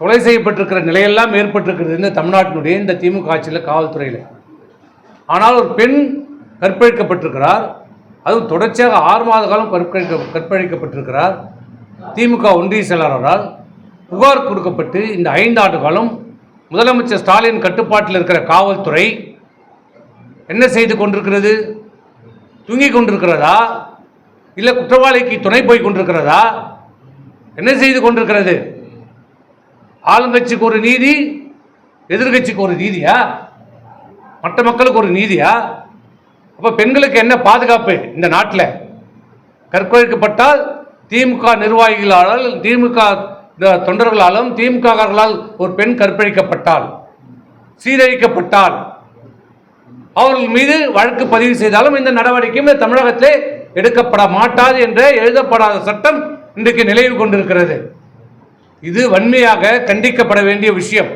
கொலை செய்யப்பட்டிருக்கிற நிலையெல்லாம் ஏற்பட்டிருக்கிறது இந்த தமிழ்நாட்டினுடைய இந்த திமுக ஆட்சியில் காவல்துறையில். ஆனால் ஒரு பெண் கற்பழிக்கப்பட்டிருக்கிறார். அதுவும் தொடர்ச்சியாக ஆறு மாத காலம் கற்பழிக்க கற்பழிக்கப்பட்டிருக்கிறார். திமுக ஒன்றிய செயலாளரால் புகார் கொடுக்கப்பட்டு இந்த ஐந்து ஆண்டு காலம் முதலமைச்சர் ஸ்டாலின் கட்டுப்பாட்டில் இருக்கிற காவல்துறை என்ன செய்து கொண்டிருக்கிறது? தூங்கிக் கொண்டிருக்கிறதா? இல்லை குற்றவாளிக்கு துணை போய் கொண்டிருக்கிறதா? என்ன செய்து கொண்டிருக்கிறது? ஆளுங்கட்சிக்கு ஒரு நீதி எதிர்கட்சிக்கு ஒரு நீதியா? மற்ற மக்களுக்கு ஒரு நீதியா? அப்போ பெண்களுக்கு என்ன பாதுகாப்பு இந்த நாட்டில்? கற்பழிக்கப்பட்டால் திமுக நிர்வாகிகளால் திமுக தொண்டர்களாலும் திமுகவர்களால் ஒரு பெண் கற்பழிக்கப்பட்டால் சீரழிக்கப்பட்டால் அவர்கள் மீது வழக்கு பதிவு செய்தாலும் இந்த நடவடிக்கையும் இந்த தமிழகத்திலே எடுக்கப்பட மாட்டாது என்ற எழுதப்படாத சட்டம் இன்றைக்கு நிலைவு கொண்டிருக்கிறது. இது வன்மையாக கண்டிக்கப்பட வேண்டிய விஷயம்.